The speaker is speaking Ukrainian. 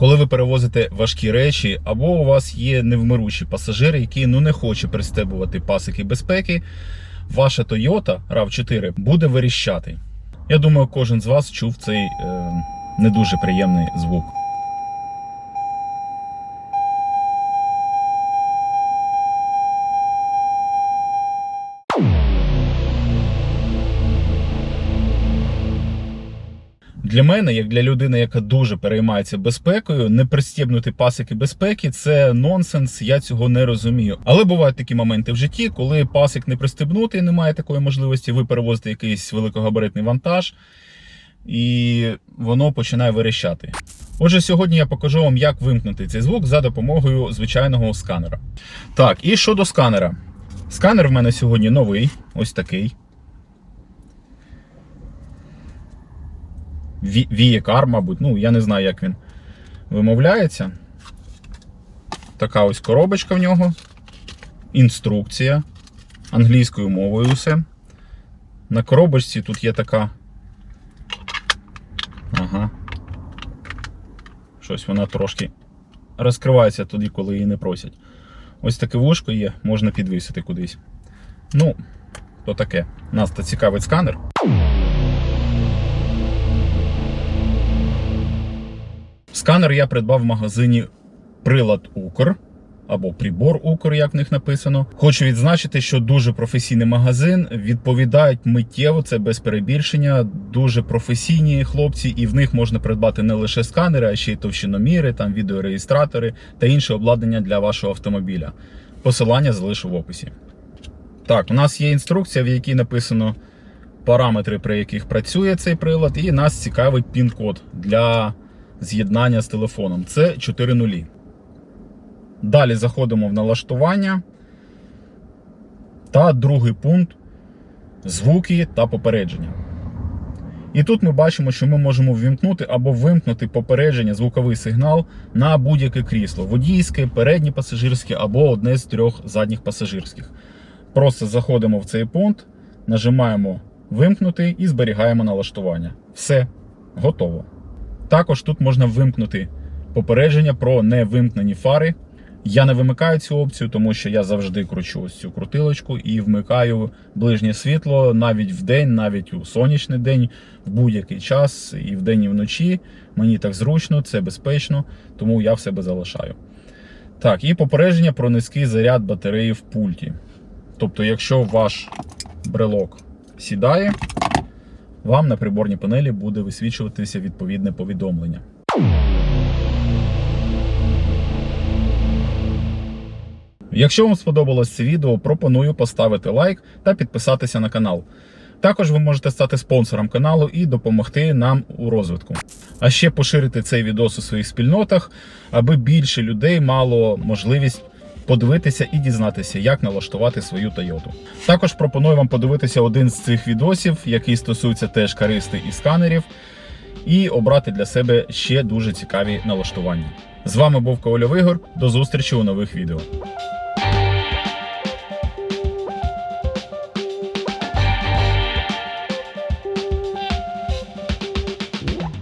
Коли ви перевозите важкі речі, або у вас є невмиручі пасажири, які ну не хоче пристебувати пасики безпеки, ваша Toyota RAV4 буде виріщати. Я думаю, кожен з вас чув цей е, не дуже приємний звук. Для мене, як для людини, яка дуже переймається безпекою, не пристібнути пасики безпеки це нонсенс. Я цього не розумію. Але бувають такі моменти в житті, коли пасик не пристебнути, немає такої можливості. Ви перевозите якийсь великогабаритний вантаж, і воно починає верещати. Отже, сьогодні я покажу вам, як вимкнути цей звук за допомогою звичайного сканера. Так, і щодо сканера. Сканер в мене сьогодні новий, ось такий. Вієкар, мабуть, ну я не знаю, як він вимовляється. Така ось коробочка в нього. Інструкція. Англійською мовою все. На коробочці тут є така. Ага. Щось вона трошки розкривається тоді, коли її не просять. Ось таке вушко є, можна підвісити кудись. Ну, то таке. Нас то цікавить сканер. Сканер я придбав в магазині Прилад Укр або Прибор Укр, як в них написано. Хочу відзначити, що дуже професійний магазин. Відповідають миттєво, це без перебільшення. Дуже професійні хлопці, і в них можна придбати не лише сканери, а ще й товщиноміри, там відеореєстратори та інше обладнання для вашого автомобіля. Посилання залишу в описі. Так, у нас є інструкція, в якій написано параметри, при яких працює цей прилад, і нас цікавить пін-код для з'єднання з телефоном. Це 4 нулі. Далі заходимо в налаштування. Та другий пункт звуки та попередження. І тут ми бачимо, що ми можемо ввімкнути або вимкнути попередження, звуковий сигнал на будь-яке крісло: водійське, переднє пасажирське або одне з трьох задніх пасажирських. Просто заходимо в цей пункт, нажимаємо вимкнути і зберігаємо налаштування. Все, готово. Також тут можна вимкнути попередження про невимкнені фари. Я не вимикаю цю опцію, тому що я завжди кручу ось цю крутилочку і вмикаю ближнє світло навіть в день, навіть у сонячний день, в будь-який час, і вдень, і вночі. Мені так зручно, це безпечно, тому я в себе залишаю. Так, і попередження про низький заряд батареї в пульті. Тобто, якщо ваш брелок сідає, вам на приборній панелі буде висвічуватися відповідне повідомлення. Якщо вам сподобалось це відео, пропоную поставити лайк та підписатися на канал. Також ви можете стати спонсором каналу і допомогти нам у розвитку. А ще поширити цей відос у своїх спільнотах, аби більше людей мало можливість подивитися і дізнатися, як налаштувати свою Toyota. Також пропоную вам подивитися один з цих відосів, який стосується теж каристи і сканерів, і обрати для себе ще дуже цікаві налаштування. З вами був Ковальов Ігор. До зустрічі у нових відео.